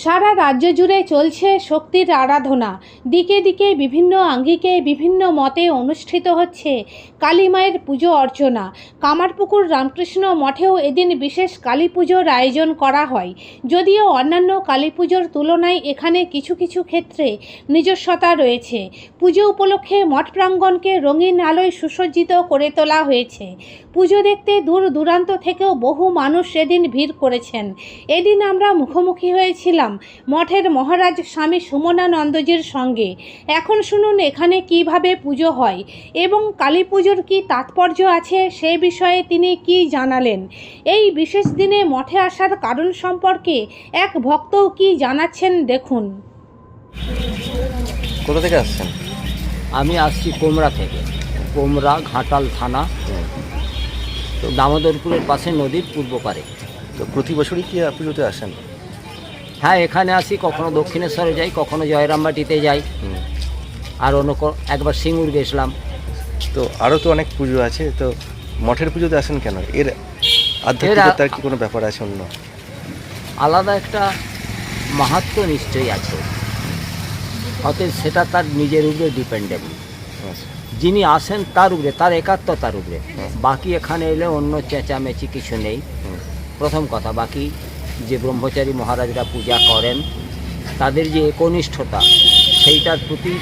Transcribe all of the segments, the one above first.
সারা রাজ্য জুড়ে চলছে শক্তির আরাধনা। দিকে দিকে বিভিন্ন আঙ্গিকে বিভিন্ন মতে অনুষ্ঠিত হচ্ছে কালী মায়ের পুজো অর্চনা। কামারপুকুর রামকৃষ্ণ মঠেও এদিন বিশেষ কালী পুজোর আয়োজন করা হয়। যদিও অন্যান্য কালী পুজোর তুলনায় এখানে কিছু কিছু ক্ষেত্রে নিজস্বতা রয়েছে। পুজো উপলক্ষে মঠ প্রাঙ্গণকে রঙিন আলোয় সুসজ্জিত করে তোলা হয়েছে। পুজো দেখতে দূর দূরান্ত থেকেও বহু মানুষ এদিন ভিড় করেছেন। এদিন আমরা মুখোমুখি হয়েছিলাম। মঠের মহারাজ স্বামী সুমনানন্দজির সঙ্গে। এখন শুনুন এখানে কীভাবে পুজো হয় এবং কালী পুজোর কী তাৎপর্য আছে সে বিষয়ে তিনি কি জানালেন? এই বিশেষ দিনে মঠে আসার কারণ সম্পর্কে এক ভক্তও কি জানাচ্ছেন দেখুন। কোথা থেকে আসছেন? আমি আসছি কোমরা থেকে। কোমরা ঘাটাল থানা। তো দামোদরপুরের পাশে নদীর পূর্ব পারে। তো প্রতি বছরই কি পুজোতে আসেন? হ্যাঁ এখানে আসি কখনো দক্ষিণেশ্বরে যাই কখনো জয়রামবাটিতে যাই। আর অন্য একবার সিঙ্গুর গেছিলাম। তো আরও তো অনেক পুজো আছে তো মঠের পুজোতে আসেন কেন? এর আধ্যাত্মিকতার কি কোনো ব্যাপার আছে অন্য? আলাদা একটা মাহাত্ম নিশ্চয়ই আছে। অতএব সেটা তার নিজের উপরে ডিপেন্ডেবল আচ্ছা। যিনি আসেন তার উপরে তার একাত্মতার উপরে। বাকি এখানে এলে অন্য চেঁচামেচি কিছু নেই। প্রথম কথা বাকি যে ব্রহ্মচারী মহারাজরা পূজা করেন, তাদের যে একনিষ্ঠতা, সেইটার প্রতি,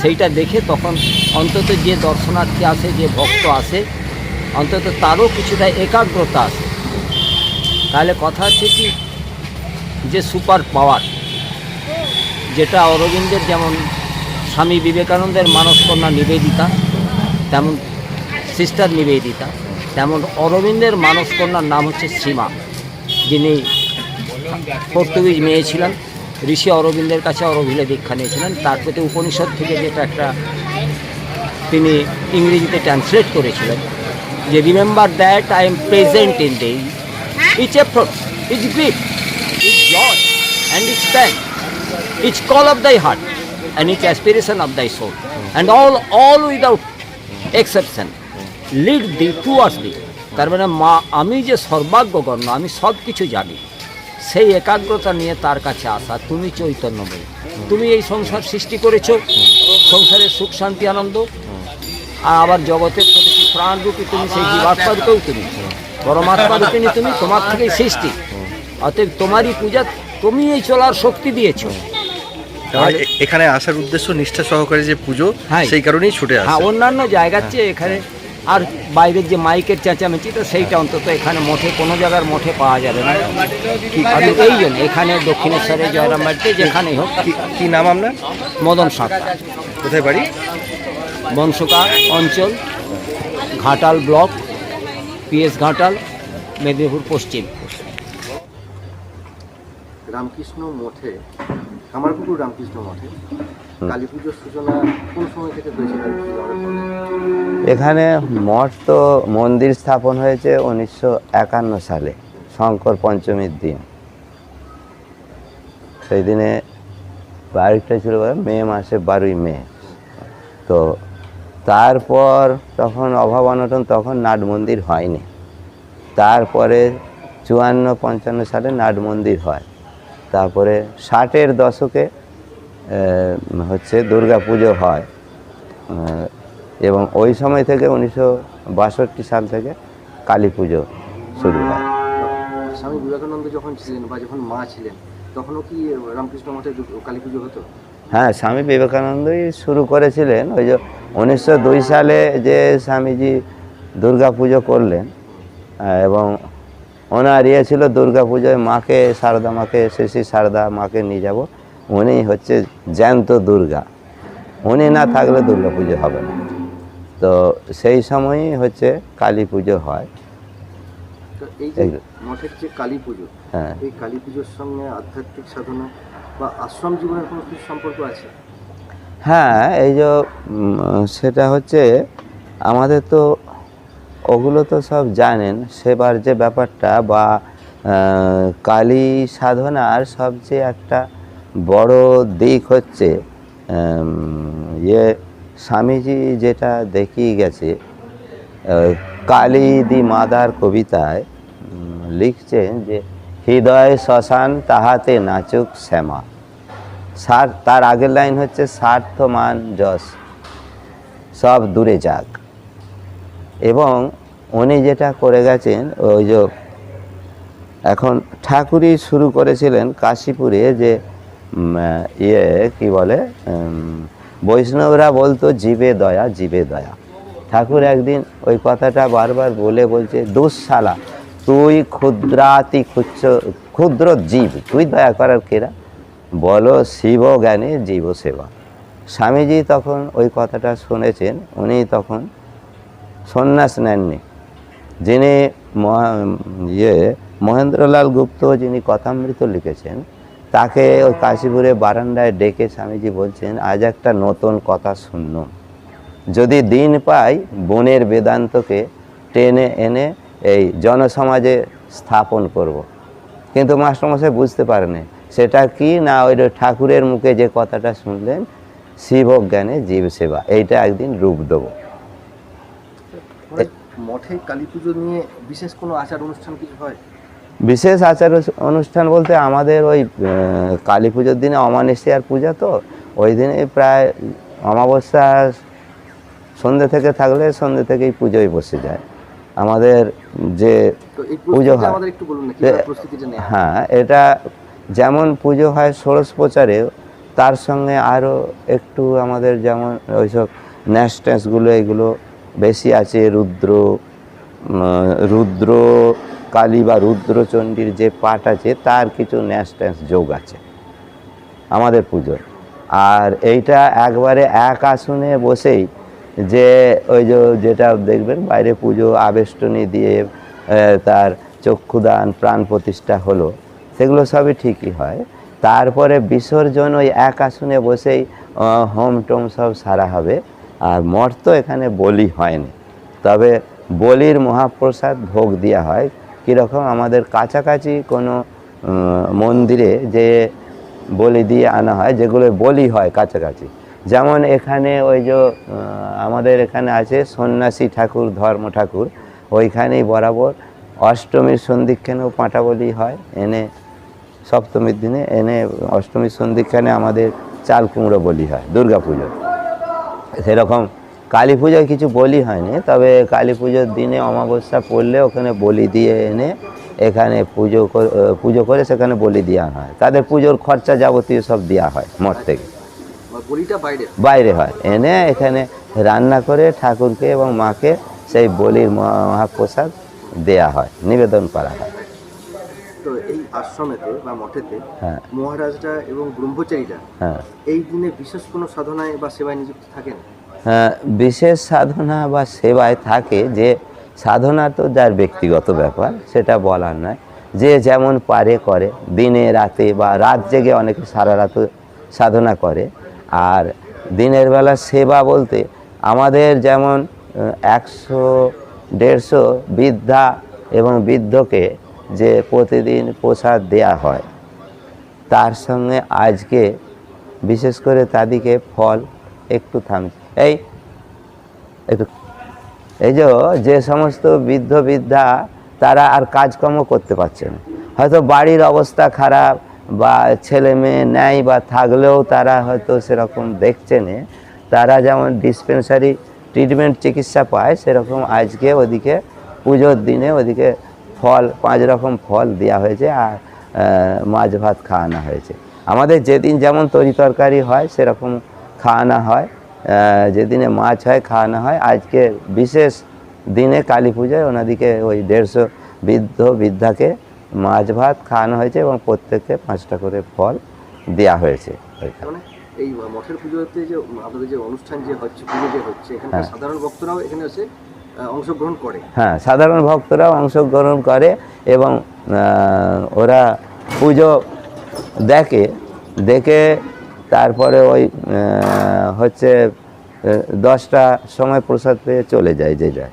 সেইটা দেখে তখন অন্তত যে দর্শনার্থী আসে, যে ভক্ত আসে, অন্তত তারও কিছুটা একাগ্রতা আসে। তাহলে কথা হচ্ছে কি, যে সুপার পাওয়ার, যেটা অরবিন্দের যেমন স্বামী বিবেকানন্দের মানসকন্যা নিবেদিতা, তেমন সিস্টার নিবেদিতা, তেমন অরবিন্দের মানসকন্যার নাম হচ্ছে সীমা, যিনি পর্তুগিজ মেয়ে ছিলেন ঋষি অরবিন্দের কাছে অরবিলে দীক্ষা নিয়েছিলেন। তার প্রতি উপনিষদ থেকে যেটা একটা তিনি ইংরেজিতে ট্রান্সলেট করেছিলেন যে remember that I am present in the each effort each grief each joy and each pang each call of thy heart and each aspiration of thy soul and all all without exception lead thee towards the তার মানে মা, আমি যে সর্বাগ্যগণ্য আমি সব কিছু জানি। সেই একাগ্রতা নিয়ে তার কাছে আসা। তুমি চৈতন্যময় তুমি এই সংসার সৃষ্টি করেছ। সংসারের সুখ শান্তি আনন্দ। আর আবার জগতের প্রতিটি প্রাণরূপী তুমি সেই জীবাত্মারূপেও তুমি। পরমাত্মা রূপিণী তুমি তোমার থেকেই সৃষ্টি। অতএব তোমারই পূজা তুমি এই চলার শক্তি দিয়েছ। এখানে আসার উদ্দেশ্য নিষ্ঠা সহকারে যে পুজো হ্যাঁ। সেই কারণেই ছুটে হ্যাঁ অন্যান্য জায়গার চেয়ে এখানে আর বাইরের যে মাইকের চেঁচামেচি তো সেইটা অন্তত এখানে মঠে কোনো জায়গার মঠে পাওয়া যাবে না। আমি এই জন্য এখানে দক্ষিণেশ্বরে জয়রামবাড়িতে যেখানেই হোক কি কি নাম আপনার? মদন সাঁতার। কোথায় বাড়ি? বংশকা অঞ্চল ঘাটাল ব্লক পিএস ঘাটাল মেদিনীপুর পশ্চিম। রামকৃষ্ণ মঠে, কামারপুকুর রামকৃষ্ণ মঠে কালী পুজোর সূচনা কোন সময় থেকে হয়েছিল? এখানে মঠ তো মন্দির স্থাপন হয়েছে উনিশশো একান্ন সালে, শঙ্কর পঞ্চমীর দিন। সেই দিনে বাড়িটা ছিল মে মাসে বারোই মে। তো তারপর তখন অভাব অনটন, তখন নাট মন্দির হয়নি। তারপরে চুয়ান্ন পঞ্চান্ন সালে নাট মন্দির হয়। তারপরে ষাটের দশকে হচ্ছে দুর্গা পুজো হয় এবং ওই সময় থেকে উনিশশো বাষট্টি সাল থেকে কালী পুজো শুরু হয়। স্বামী বিবেকানন্দ যখন ছিলেন বা যখন মা ছিলেন তখনও কি রামকৃষ্ণ মঠে কালী পুজো হতো? হ্যাঁ স্বামী বিবেকানন্দই শুরু করেছিলেন। ওই যে উনিশশো দুই সালে যে স্বামীজি দুর্গা পুজো করলেন এবং ওনার ইয়ে ছিল দুর্গা পুজোয় মাকে সারদা মাকে শেষী সারদা মাকে নিয়ে যাব। উনি হচ্ছে জ্যান্ত দুর্গা। উনি না থাকলে দুর্গা পুজো হবে না। তো সেই সময়ই হচ্ছে কালী পুজো হয়। মঠের যে কালী পুজো হ্যাঁ। এই কালী পুজোর সঙ্গে আধ্যাত্মিক সাধনা বা আশ্রম জীবনের কোনো কিছু সম্পর্ক আছে? হ্যাঁ এই যে সেটা হচ্ছে আমাদের তো ওগুলো তো সব জানেন, সেবার যে ব্যাপারটা বা কালী সাধনার সবচেয়ে একটা বড় দিক হচ্ছে ইয়ে স্বামীজি যেটা দেখিয়ে গেছে কালী দি মাদার কবিতায় লিখছেন যে, হৃদয় শ্মশান তাহাতে নাচুক শ্যামা। সার, তার আগের লাইন হচ্ছে স্বার্থ মান যশ, সব দূরে যাক। এবং উনি যেটা করে গেছেন, ওই যে এখন ঠাকুরই শুরু করেছিলেন কাশীপুরে যে ইয়ে কি বলে বৈষ্ণবরা বলতো জীবে দয়া জীবে দয়া। ঠাকুর একদিন ওই কথাটা বারবার বলে বলছে, দুঃশালা, তুই ক্ষুদ্রাতি ক্ষুচ্ছ ক্ষুদ্র জীব, তুই দয়া করার কেরা? বলো শিব জ্ঞানে জীব সেবা। স্বামীজি তখন ওই কথাটা শুনেছেন, উনি তখন সন্ন্যাস নেননি। যিনি ইয়ে মহেন্দ্রলাল গুপ্ত যিনি কথামৃত লিখেছেন, তাকে ওই কাশীপুরে বারান্দায় ডেকে স্বামীজি বলছেন, আজ একটা নতুন কথা শুনলাম যদি দিন পাই, বনের বেদান্তকে টেনে এনে এই জনসমাজে স্থাপন করব। কিন্তু মাস্টারমশাই বুঝতে পারেনি সেটা কি না ওই ঠাকুরের মুখে যে কথাটা শুনলেন শিব জ্ঞানে জীব সেবা এইটা একদিন রূপ দেবো। মঠে কালী পুজো নিয়ে বিশেষ কোনো আচার অনুষ্ঠান কিছু হয় বিশেষ আচার অনুষ্ঠান বলতে আমাদের ওই কালী পুজোর দিনে অমানিসিয়ার পূজা তো ওই দিনে প্রায় অমাবস্যা সন্ধ্যে থেকে থাকলে সন্ধ্যে থেকেই পুজোয় বসে যায় আমাদের যে পুজো হয়। হয়? এটা যেমন পুজো হয় ষোড়শ প্রচারে তার সঙ্গে আরও একটু আমাদের যেমন ওইসব ন্যাস ট্যাসগুলো এগুলো বেশি আছে রুদ্র রুদ্র কালী বা রুদ্রচণ্ডীর যে পাঠ আছে, তার কিছু ন্যাস ট্যাস যোগ আছে আমাদের পুজোর আর এইটা একবারে এক আসনে বসেই যে ওই যে যেটা দেখবেন, বাইরে পুজো আবেষ্টনী দিয়ে তার চক্ষুদান, প্রাণ প্রতিষ্ঠা হলো, সেগুলো সবই ঠিকই হয়। তারপরে বিসর্জন ওই এক আসনে বসেই হোম টোম সব সারা হবে। আর মঠ তো এখানে বলি হয়নি। তবে বলির মহাপ্রসাদ ভোগ দেওয়া হয়। কীরকম আমাদের কাছাকাছি কোনো মন্দিরে যে বলি দিয়ে আনা হয়, যেগুলো বলি হয় কাছাকাছি। যেমন এখানে ওই যে আমাদের এখানে আছে সন্ন্যাসী ঠাকুর, ধর্ম ঠাকুর। ওইখানেই বরাবর অষ্টমীর সন্ধিক্ষণেও পাঁটা বলি হয়। এনে সপ্তমীর দিনে এনে অষ্টমীর সন্ধিক্ষণে আমাদের চাল কুমড়ো বলি হয়, দুর্গা পুজো সেরকম কালী পুজোয় কিছু বলি হয়নি তবে কালী পুজোর দিনে অমাবস্যা পড়লে ওখানে বলি দিয়ে এনে এখানে পুজো করে- পুজো করে সেখানে বলি দেওয়া হয়। তাদের পুজোর খরচা যাবতীয় সব দেওয়া হয় মঠ থেকে। বাইরে। বাইরে হয়। এনে এখানে রান্না করে ঠাকুরকে এবং মাকে সেই বলির মহাপ্রসাদ দেয়া হয় নিবেদন করা হয়। আশ্রমেতে বা মঠেতে হ্যাঁ। মহারাজরা এবং ব্রহ্মচারীরা হ্যাঁ। এই দিনে বিশেষ কোনো সাধনায় বা সেবায় নিযুক্ত থাকেন? হ্যাঁ, বিশেষ সাধনা বা সেবায় থাকে যে সাধনা তো যার ব্যক্তিগত ব্যাপার সেটা বলার নয়। যে যেমন পারে করে। দিনে রাতে বা রাত জেগে অনেকে সারা রাত সাধনা করে। আর দিনের বেলা সেবা বলতে আমাদের যেমন একশো দেড়শো বৃদ্ধা এবং বৃদ্ধকে যে প্রতিদিন প্রসাদ দেয়া হয়, তার সঙ্গে আজকে বিশেষ করে তাদেরকে ফল একটু থাম, এই, একটু, এই যে সমস্ত বৃদ্ধ বৃদ্ধা তারা আর কাজকর্ম করতে পারছে না। হয়তো বাড়ির অবস্থা খারাপ বা ছেলে মেয়ে নেয় বা থাকলেও তারা হয়তো সেরকম দেখছে না। তারা যেমন ডিসপেন্সারি ট্রিটমেন্ট চিকিৎসা পায়, সেরকম আজকে ওদিকে পুজোর দিনে ওদিকে ফল পাঁচ রকম ফল দেওয়া হয়েছে আর মাছ ভাত খাওয়ানো হয়েছে। আমাদের যেদিন যেমন তরি তরকারি হয় সেরকম খাওয়ানো হয়। যেদিনে মাছ হয় খাওয়ানো হয়। আজকে বিশেষ দিনে কালী পূজায় ওনাদিকে ওই দেড়শো বৃদ্ধ বৃদ্ধাকে মাছ ভাত খাওয়ানো হয়েছে এবং প্রত্যেককে পাঁচটা করে ফল দেওয়া হয়েছে। মানে এই মঠের পুজোতে যে আপনাদের যে অনুষ্ঠান যে হচ্ছে পুজো যে হচ্ছে এখানকার হ্যাঁ। সাধারণ ভক্তরাও এখানে এসে আহ, অংশগ্রহণ করে। হ্যাঁ সাধারণ ভক্তরাও অংশগ্রহণ করে এবং ওরা পুজো দেখে দেখে তারপরে ওই হচ্ছে দশটা সময় প্রসাদ পেয়ে চলে যায় যে যায়।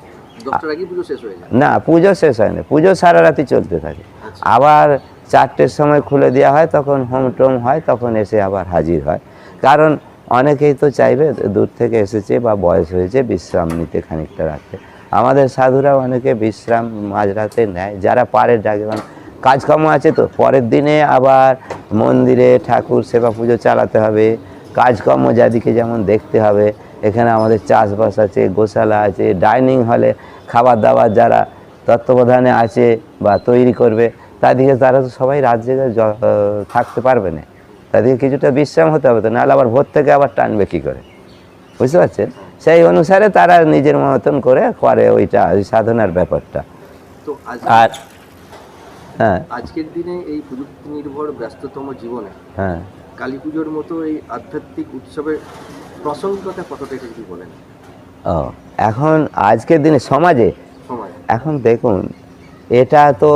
না পুজো শেষ হয় না পুজো সারা রাতি চলতে থাকে। আবার চারটের সময় খুলে দেওয়া হয় তখন হোম টোম হয় তখন এসে আবার হাজির হয়। কারণ অনেকেই তো চাইবে দূর থেকে এসেছে বা বয়স হয়েছে, বিশ্রাম নিতে খানিকটা রাখতে। আমাদের সাধুরা অনেকে বিশ্রাম মাঝরাতে নেয়, যারা পারে যেমন কাজকর্ম আছে তো, পরের দিনে আবার মন্দিরে ঠাকুর সেবা পুজো চালাতে হবে, কাজকর্ম যাদিকে যেমন দেখতে হবে। এখানে আমাদের চাষবাস আছে, গোশালা আছে, ডাইনিং হলে খাবার দাবার যারা তত্ত্বাবধানে আছে বা তৈরি করবে তাদিকে তারা তো সবাই রাত জেগে থাকতে পারবে না। তাদেরকে কিছুটা বিশ্রাম হতে হবে তো নাহলে আবার ভোর থেকে আবার টানবে কী করে? বুঝতে পারছেন? সেই অনুসারে তারা নিজের মতন করে করে ওইটা ওই সাধনার ব্যাপারটা। তো আর হ্যাঁ। আজকের দিনে এই প্রযুক্তি নির্ভর ব্যস্ততম জীবনে হ্যাঁ। কালী পুজোর মতো এই আধ্যাত্মিক উৎসবের প্রাসঙ্গিকতা কতটা এটা যদি বলেন? ও এখন আজকের দিনে সমাজে। এখন দেখুন এটা তো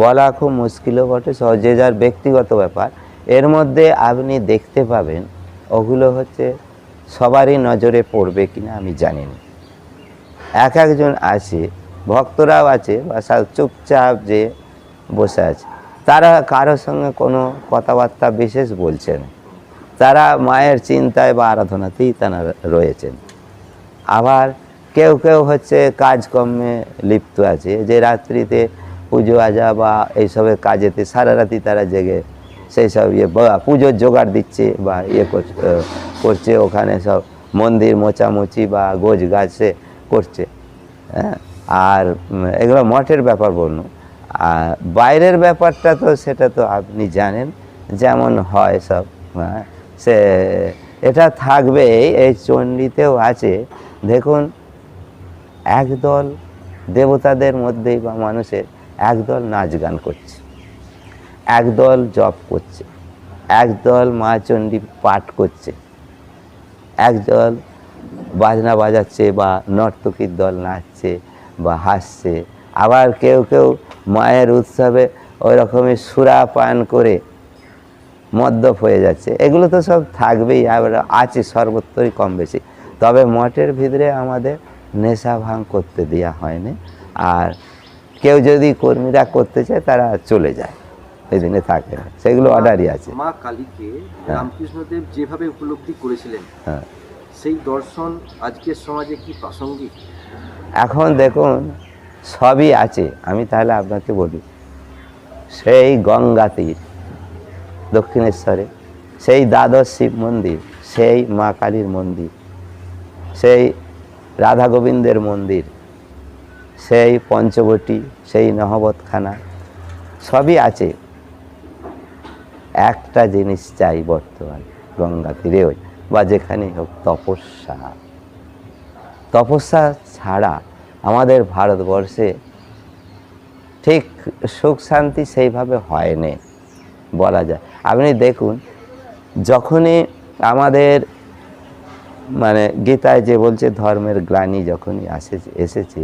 বলা খুব মুশকিলও বটে যে যার ব্যক্তিগত ব্যাপার। এর মধ্যে আপনি দেখতে পাবেন, ওগুলো হচ্ছে সবারই নজরে পড়বে কিনা আমি জানি না। এক একজন আছে, ভক্তরাও আছে, বা চুপচাপ যে বসে আছে, তারা কারোর সঙ্গে কোনো কথাবার্তা বিশেষ বলছে না। তারা মায়ের চিন্তায় বা আরাধনাতেই তারা রয়েছেন। আবার কেউ কেউ হচ্ছে কাজকর্মে লিপ্ত আছে, যে রাত্রিতে পুজো আজা বা এইসবের কাজেতে সারা রাতি তারা জেগে সেই সব ইয়ে বা পুজোর জোগাড় দিচ্ছে বা ইয়ে করছে ওখানে সব মন্দির মোচামুচি বা গোছ গাছে করছে হ্যাঁ? আর এগুলো মঠের ব্যাপার বলুন। আর বাইরের ব্যাপারটা তো সেটা তো আপনি জানেন, যেমন হয় সব হ্যাঁ? সে, এটা থাকবেই এই চণ্ডীতেও আছে। দেখুন, একদল দেবতাদের মধ্যেই বা মানুষের একদল নাচ গান করছে, একদল জপ করছে, একদল মা চণ্ডী পাঠ করছে, একদল বাজনা বাজাচ্ছে বা নর্তকীর দল নাচছে বা হাসছে, আবার কেউ কেউ মায়ের উৎসবে ওই রকমই সুরা পান করে মদ্যপ হয়ে যাচ্ছে। এগুলো তো সব থাকবেই আছে সর্বত্রই কম বেশি। তবে মঠের ভিতরে আমাদের নেশা ভাঙ করতে দেওয়া হয়নি। আর কেউ যদি কর্মীরা করতে চায় তারা চলে যায়। এই দিনে থাকে না। সেগুলো অর্ডারই আছে। মা কালীকে হ্যাঁ। রামকৃষ্ণদেব যেভাবে উপলব্ধি করেছিলেন হ্যাঁ। সেই দর্শন আজকের সমাজে কি প্রাসঙ্গিক? এখন দেখুন সবই আছে। আমি তাহলে আপনাকে বলি সেই গঙ্গা তীর দক্ষিণেশ্বরে সেই দ্বাদশ শিব মন্দির সেই মা কালীর মন্দির সেই রাধা গোবিন্দের মন্দির সেই পঞ্চবটি, সেই নহবতখানা, সবই আছে। একটা জিনিস চাই বর্তমান গঙ্গা তীরে ওই, বা যেখানেই হোক তপস্যা। তপস্যা ছাড়া আমাদের ভারতবর্ষে ঠিক সুখ শান্তি সেইভাবে হয় হয়নি, বলা যায়। আপনি দেখুন, যখনই আমাদের মানে গীতায় যে বলছে, ধর্মের গ্লানি যখনই আসে, এসেছে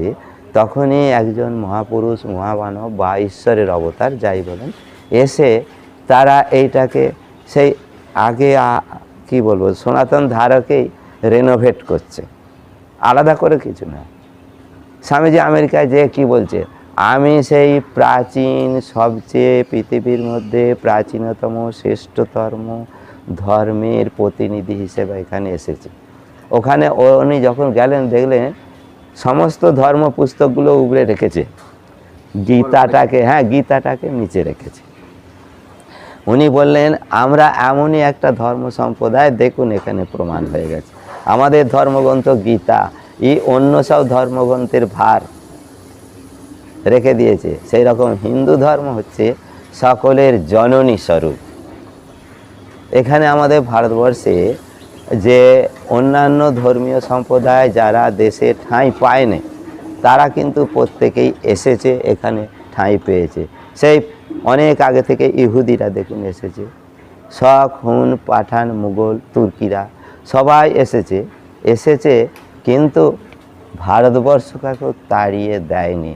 তখনই একজন মহাপুরুষ, মহামানব বা ঈশ্বরের অবতার, যাই বলেন, এসে তারা এইটাকে সেই আগে কি বলব, সনাতন ধারকেই রেনোভেট করছে। আলাদা করে কিছু না। স্বামীজি আমেরিকায় যে কি বলছে? আমি সেই প্রাচীন, সবচেয়ে পৃথিবীর মধ্যে প্রাচীনতম, শ্রেষ্ঠতম ধর্মের প্রতিনিধি হিসেবে এখানে এসেছি। ওখানে উনি যখন গেলেন, দেখলেন সমস্ত ধর্ম পুস্তকগুলো উবড়ে রেখেছে। গীতাটাকে হ্যাঁ গীতাটাকে নিচে রেখেছে। উনি বললেন, আমরা এমনই একটা ধর্ম সম্প্রদায়, দেখুন এখানে প্রমাণ হয়ে গেছে। আমাদের ধর্মগ্রন্থ গীতা এই অন্য সব ধর্মগ্রন্থের ভার রেখে দিয়েছে। সেই রকম হিন্দু ধর্ম হচ্ছে সকলের জননী স্বরূপ। এখানে আমাদের ভারতবর্ষে যে অন্যান্য ধর্মীয় সম্প্রদায় যারা দেশে ঠাঁই পায়নি, তারা কিন্তু প্রত্যেকেই এসেছে এখানে ঠাঁই পেয়েছে। সেই অনেক আগে থেকে ইহুদিরা দেখুন এসেছে। শখ হুন, পাঠান, মুঘল, তুর্কিরা সবাই এসেছে। এসেছে কিন্তু ভারতবর্ষ ভারতবর্ষকে তাড়িয়ে দেয়নি।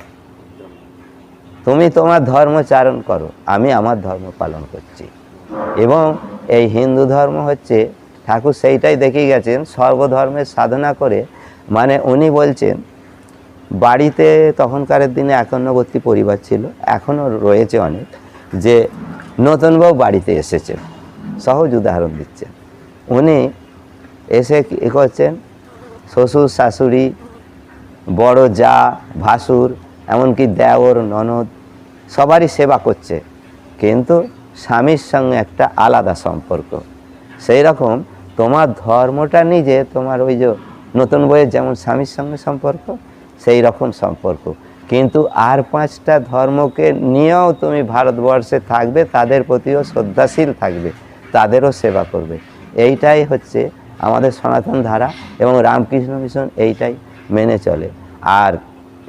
তুমি তোমার ধর্ম চারণ করো, আমি আমার ধর্ম পালন করছি। এবং এই হিন্দু ধর্ম হচ্ছে ঠাকুর সেইটাই দেখে গেছেন সর্বধর্মের সাধনা করে মানে উনি বলছেন, বাড়িতে তখনকারের দিনে একান্নবর্তী পরিবার ছিল, এখনও রয়েছে অনেক, যে নতুন বউ বাড়িতে এসেছেন সহজ উদাহরণ দিচ্ছেন উনি এসে কী করছেন, শ্বশুর, শাশুড়ি, বড় যা, ভাসুর, এমনকি দেওর, ননদ, সবারই সেবা করছে, কিন্তু স্বামীর সঙ্গে একটা আলাদা সম্পর্ক। সেই রকম তোমার ধর্মটা নিজে, তোমার ওই যে নতুন বইয়ের যেমন স্বামীর সঙ্গে সম্পর্ক, সেই রকম সম্পর্ক। কিন্তু আর পাঁচটা ধর্মকে নিয়েও তুমি ভারতবর্ষে থাকবে, তাদের প্রতিও শ্রদ্ধাশীল থাকবে, তাদেরও সেবা করবে। এইটাই হচ্ছে আমাদের সনাতন ধারা এবং রামকৃষ্ণ মিশন এইটাই মেনে চলে। আর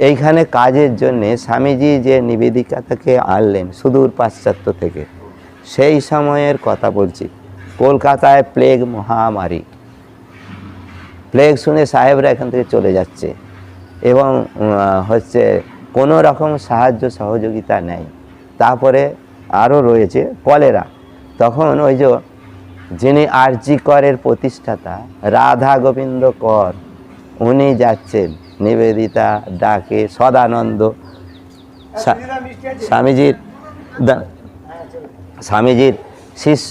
এইখানে কাজের জন্যে স্বামীজি যে নিবেদিকাটাকে আনলেন সুদূর পাশ্চাত্য থেকে, সেই সময়ের কথা বলছি। কলকাতায় প্লেগ মহামারী। প্লেগ শুনে সাহেবরা এখান থেকে চলে যাচ্ছে এবং হচ্ছে কোনো রকম সাহায্য সহযোগিতা নেই। তারপরে আরও রয়েছে কলেরা। তখন ওই যে যিনি আরজি করের প্রতিষ্ঠাতা রাধা গোবিন্দ কর, উনি যাচ্ছেন নিবেদিতা ডাকে সদানন্দ। স্বামীজির স্বামীজির শিষ্য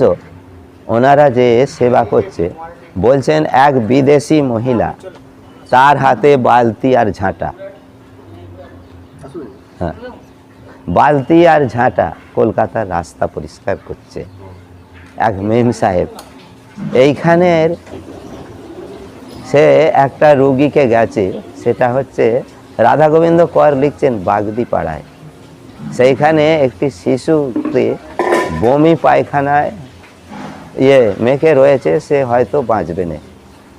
ওনারা যে সেবা করছে, বলছেন এক বিদেশি মহিলা, তার হাতে বালতি আর ঝাঁটা। হ্যাঁ বালতি আর ঝাঁটা কলকাতার রাস্তা পরিষ্কার করছে এক মেম সাহেব। এইখানের সে একটা রুগীকে গেছে, সেটা হচ্ছে রাধা গোবিন্দ কর লিখছেন বাগদি পাড়ায় সেইখানে একটি শিশুতে বমি পায়খানায় ইয়ে মেখে রয়েছে সে হয়তো বাঁচবে না।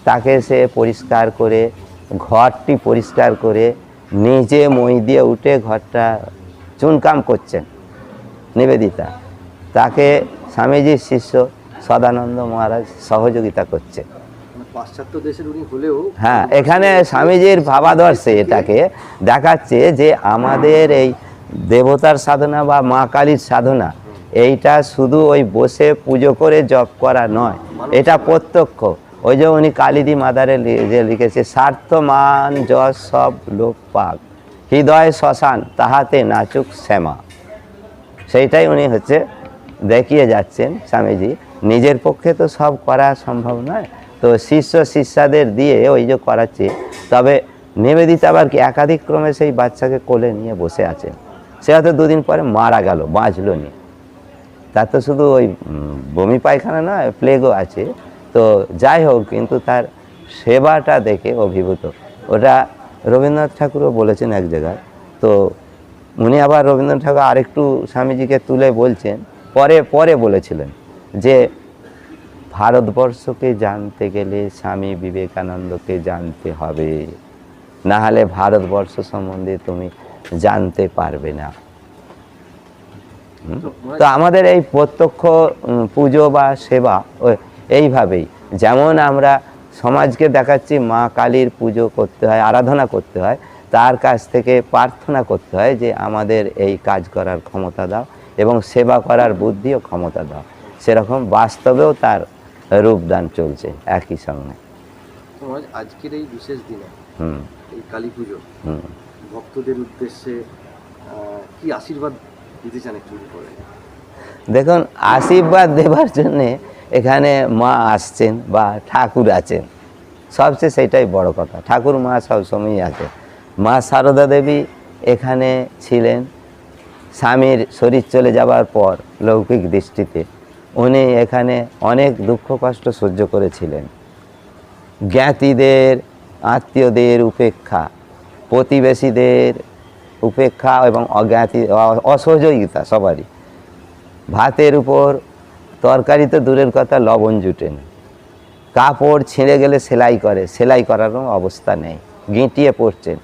তাকে সে পরিষ্কার করে ঘরটি পরিষ্কার করে নিজে মই দিয়ে উঠে ঘরটা চুনকাম করছেন নিবেদিতা। তাকে স্বামীজির শিষ্য সদানন্দ মহারাজ সহযোগিতা করছে। মানে পাশ্চাত্য দেশের উনি হলেও হ্যাঁ এখানে স্বামীজির ভাবাদর্শে এটাকে দেখাচ্ছে যে আমাদের এই দেবতার সাধনা বা মা কালীর সাধনা এইটা শুধু ওই বসে পুজো করে জপ করা নয়, এটা প্রত্যক্ষ। ওই যে উনি কালিদি মাদারে যে লিখেছে স্বার্থ মান যশ সব লোক পাক, হৃদয় শ্মশান, তাহাতে নাচুক শ্যামা। সেইটাই উনি হচ্ছে দেখিয়ে যাচ্ছেন স্বামীজি। নিজের পক্ষে তো সব করা সম্ভব নয়। তো শিষ্য শিষ্যাদের দিয়ে ওই যে করাচ্ছে, তবে নিবেদিতা আবার কি একাধিক ক্রমে সেই বাচ্চাকে কোলে নিয়ে বসে আছেন সে হয়তো দুদিন পরে মারা গেল, বাঁচল নি। তার তো শুধু ওই বমি পায়খানা নয় প্লেগও আছে। তো যাই হোক, কিন্তু তার সেবাটা দেখে অভিভূত। ওটা রবীন্দ্রনাথ ঠাকুরও বলেছেন এক জায়গায়। তো উনি আবার রবীন্দ্রনাথ ঠাকুর আরেকটু স্বামীজিকে তুলে বলছেন, পরে পরে বলেছিলেন যে, ভারতবর্ষকে জানতে গেলে স্বামী বিবেকানন্দকে জানতে হবে। না হলে ভারতবর্ষ সম্বন্ধে তুমি জানতে পারবে না? তো আমাদের এই প্রত্যক্ষ পুজো বা সেবা এইভাবেই। যেমন আমরা সমাজকে দেখাচ্ছি মা কালীর পুজো করতে হয় আরাধনা করতে হয় তার কাছ থেকে প্রার্থনা করতে হয় যে আমাদের এই কাজ করার ক্ষমতা দাও এবং সেবা করার বুদ্ধি ও ক্ষমতা দাও। সেরকম বাস্তবেও তার রূপদান চলছে একই সঙ্গে। আজকের এই বিশেষ দিনে হুম। এই কালী পুজো হুম। ভক্তদের উদ্দেশ্যে কি আশীর্বাদ দেখুন, আশীর্বাদ দেবার জন্যে এখানে মা আসছেন বা ঠাকুর আছেন। সবচেয়ে সেটাই বড় কথা। ঠাকুর মা সবসময়ই আছে। মা সারদা দেবী এখানে ছিলেন। স্বামীর শরীর চলে যাবার পর লৌকিক দৃষ্টিতে উনি এখানে অনেক দুঃখ কষ্ট সহ্য করেছিলেন। জ্ঞাতিদের, আত্মীয়দের উপেক্ষা, প্রতিবেশীদের উপেক্ষা এবং অজ্ঞাতি অসহযোগিতা সবারই। ভাতের উপর তরকারি তো দূরের কথা, লবণ জুটে না। কাপড় ছিঁড়ে গেলে সেলাই করে, সেলাই করারও অবস্থা নেই। গিঁটিয়ে পড়ছেন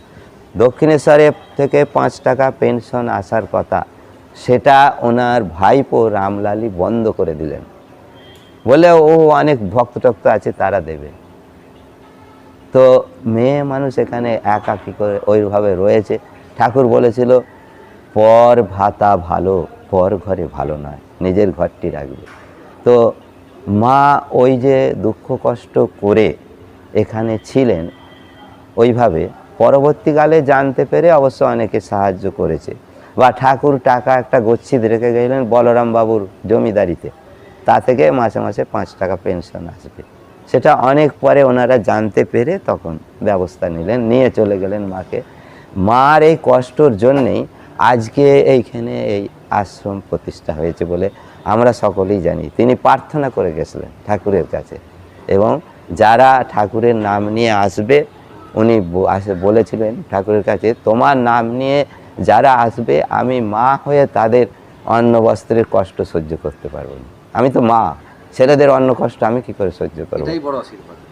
দক্ষিণেশ্বরে থেকে পাঁচ টাকা পেনশন আসার কথা, সেটা ওনার ভাইপো রামলালি বন্ধ করে দিলেন। বলে, ও, অনেক ভক্ত টক্ত আছে, তারা দেবে। তো মেয়ে মানুষ এখানে একাকি করে ওইভাবে রয়েছে। ঠাকুর বলেছিল, পর ভাতা ভালো, পর ঘরে ভালো নয়, নিজের ঘরটি রাখবে। তো মা ওই যে দুঃখ কষ্ট করে এখানে ছিলেন, ওইভাবে পরবর্তীকালে জানতে পেরে অবশ্য অনেকে সাহায্য করেছে। বা ঠাকুর টাকা একটা গচ্ছিত রেখে গেলেন বলরাম বাবুর জমিদারিতে। তা থেকে মাসে মাসে পাঁচ টাকা পেনশন আসবে। সেটা অনেক পরে ওনারা জানতে পেরে তখন ব্যবস্থা নিলেন, নিয়ে চলে গেলেন মাকে। মার এই কষ্টর জন্যেই আজকে এইখানে এই আশ্রম প্রতিষ্ঠা হয়েছে বলে আমরা সকলেই জানি। তিনি প্রার্থনা করে গেছিলেন ঠাকুরের কাছে এবং যারা ঠাকুরের নাম নিয়ে আসবে উনি বলেছিলেন ঠাকুরের কাছে তোমার নাম নিয়ে যারা আসবে আমি মা হয়ে তাদের অন্ন বস্ত্রের কষ্ট সহ্য করতে পারব না। আমি তো মা ছেলেদের অন্ন কষ্ট আমি কি করে সহ্য করব?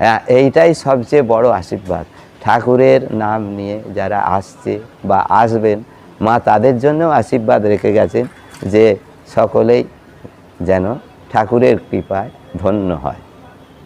হ্যাঁ এইটাই সবচেয়ে বড় আশীর্বাদ। ঠাকুরের নাম নিয়ে যারা আসছে বা আসবেন, মা তাদের জন্য আশীর্বাদ রেখে গেছেন যে সকলেই যেন ঠাকুরের কৃপায় ধন্য হয়।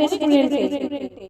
রেস্টুরেন্টে